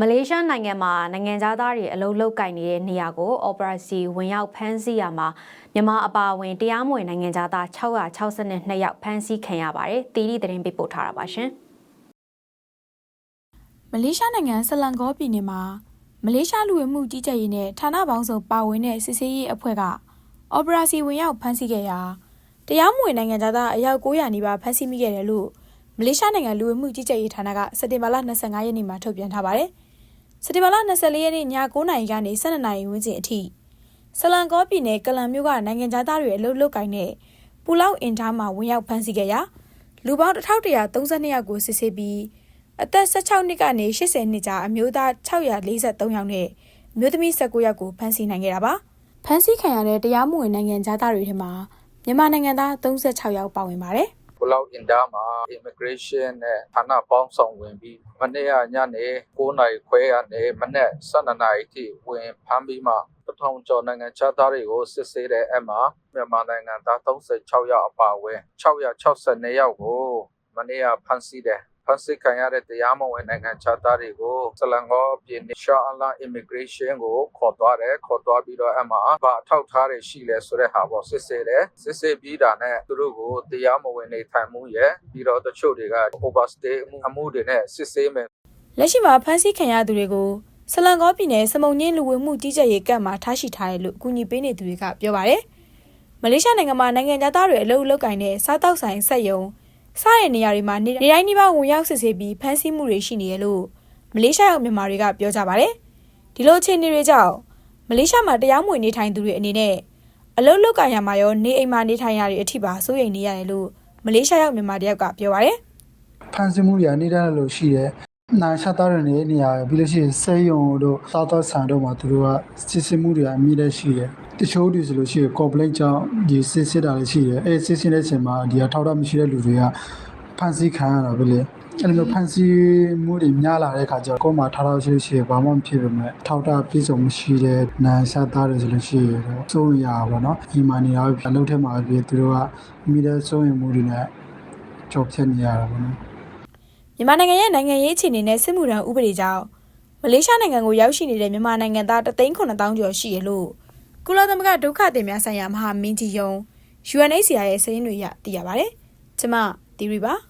မလေးရှားနိုင်ငံမှာနိုင်ငံသားတွေအလုပ်လုပ်ကင်နေတဲ့နေရာကို Operation ဝင်ရောက်ဖမ်းဆီးရမှာမြန်မာအပါအဝင်တရားမဝင်နိုင်ငံသား662ယောက်ဖမ်းဆီးခံရပါတယ်။တီတီသတင်းပေးပို့ထားတာပါရှင်မလေးရှားနိုင်ငံဆလန်ကောပြည်နယ်မှာမလေးရှားလူဝင်မှုကြီးကြပ်ရေးနဲ့ဌာနပေါင်းစုံပါဝင်တဲ့စစ်ဆေးရေးအဖွဲ့ကအော်ပရာစီဝင်ရောက်ဖမ်းဆီးခဲ့ရာတရားမဝင်နိုင်ငံသားအယောက်900နီးပါးဖမ်းဆီးမိခဲ့တယ်လို့မလေးရှားနိုင်ငံလူဝင်မှုကြီးကြပ်ရေးဌာနကစက်တင်ဘာလ25ရက်နေ့မှာထုတ်ပြန်ထားပါတယ်။ စက်တင်ဘာလ24ရက်နေ့ည9:00နာရီကနေ12:00နာရီဝန်းကျင်အထိဆလန်ကောပြည်နယ်ကလန်မြို့ကနိုင်ငံသားတွေအလုပ်လုပ်ကိုင်တဲ့ပူလောက်အင်ထားမှာဝင်ရောက်ဖမ်းဆီးခဲ့ရာလူပေါင်း1132ယောက်ကိုစစ်ဆေးပြီးအသက်16နှစ်ကနေ80နှစ်ကြားအမျိုးသား643ယောက်နဲ့အမျိုးသမီး19ယောက်ကိုဖမ်းဆီးနိုင်ခဲ့တာပါ။ဖမ်းဆီးခံရတဲ့တရားမဝင်နိုင်ငံသားတွေထဲမှာမြန်မာနိုင်ငံသား36ယောက်ပါဝင်ပါတယ် ဘလောက်အင်ဒါမှာ immigration နဲ့ဌာနပေါင်းဆောင်ဝင်ပြီးမနေ့ကညနေ9နာရီခွဲကနေမနေ့12နာရီထိဝင်ဖမ်းပြီးမှပထမကျော်နိုင်ငံခြားသားတွေကိုစစ်ဆေးတဲ့အမှာမြန်မာနိုင်ငံသား36ယောက်အပါအဝင်662ယောက်ကိုမနေ့ကဖမ်းဆီးတယ် ဖမ်းဆီးခံရတဲ့တရားမဝင်နိုင်ငံခြားသားတွေကိုစလန်ကောပြည်နယ်ရှာအလာ immigration ကိုခေါ်သွားတယ်ခေါ်သွားပြီးတော့အမှာဘာအထောက်ထားတွေရှိလဲဆိုတဲ့ဟာပေါ့စစ်ဆေးတယ်စစ်ဆေးပြီးတာနဲ့သူတို့ကိုတရားမဝင်နေထိုင်မှုရဲ့ပြီးတော့တချို့တွေက overstay အမှုအမှုတွေနဲ့စစ်ဆေးမယ်။လက်ရှိမှာဖမ်းဆီးခံရသူတွေကိုဆလန်ကောပြည်နယ်စမုံညင်းလူဝင်မှုကြီးကြပ်ရေးကပ်မှာထားရှိထားတယ်လို့အကူအညီပေးနေသူတွေကပြောပါတယ်။မလေးရှားနိုင်ငံမှာနိုင်ငံသားတွေအလုပ်လုပ်ကိုင်တဲ့စားတောက်ဆိုင်စက်ရုံ စတဲ့နေရာတွေမှာနေတိုင်းဒီပါဝင်ရောက်စစ်ဆေးပြီးဖမ်းဆီးမှုတွေရှိနေရလို့မလေးရှားရောက်မြန်မာတွေကပြောကြပါတယ်။ဒီလိုအခြေအနေတွေကြောင့်မလေးရှားမှာတရားမဝင်နေထိုင်သူတွေအနေနဲ့အလုပ်လုပ်ကိုင်ရမှာရောနေအိမ်မှာနေထိုင်ရတဲ့အထိပါစိုးရိမ်နေရတယ်လို့မလေးရှားရောက်မြန်မာတယောက်ကပြောပါတယ်ဖန်ဆင်းမှုတွေအနေနဲ့လို့ရှိတယ်။ နိုင်ချသားတွေနေနေရာပြီးလို့ရှိရင်စေယုံတို့စားသောက်ဆိုင်တို့မှာသူတို့ကစစ်စစ်မှုတွေအမြင့်တဲ့ရှိတယ်။တချို့တွေဆိုလို့ရှိရင် complaint ကြောင့်ဒီစစ်စစ်တာလည်းရှိတယ်။အဲစစ်စစ်တဲ့အချိန်မှာဒီအထောက်အထားမရှိတဲ့လူတွေကဖန်ဆီးခံရတာပဲလေ။အဲ့လိုမျိုးဖန်ဆီးမှုတွေများလာတဲ့အခါကျတော့ကိုယ်မှာထားထားရှိလို့ရှိရင်ဘာမှမဖြစ်ပါနဲ့ထောက်တာပြည့်စုံမရှိတဲ့နိုင်ချသားတွေဆိုလို့ရှိရင်တော့စိုးရိမ်ရပါတော့နော်။ဒီမှာနေရာအလုပ်ထဲမှာပဲသူတို့ကမိတဲ့စိုးရိမ်မှုတွေနဲ့ကြော်ဖြတ်နေရတာပေါ့နော်။။ မြန်မာနိုင်ငံရဲ့နိုင်ငံရေးအခြေအနေနဲ့စစ်မှုထမ်းဥပဒေကြောင့်မလေးရှားနိုင်ငံကိုရောက်ရှိနေတဲ့မြန်မာနိုင်ငံသား3,900ကျော်ရှိရလို့ကုလသမဂ္ဂဒုက္ခသည်များဆိုင်ရာမဟာမင်းကြီးယုံ UNHCR ရဲ့စာရင်းတွေအရသိရပါဗျ။ကျမတီရီပါ။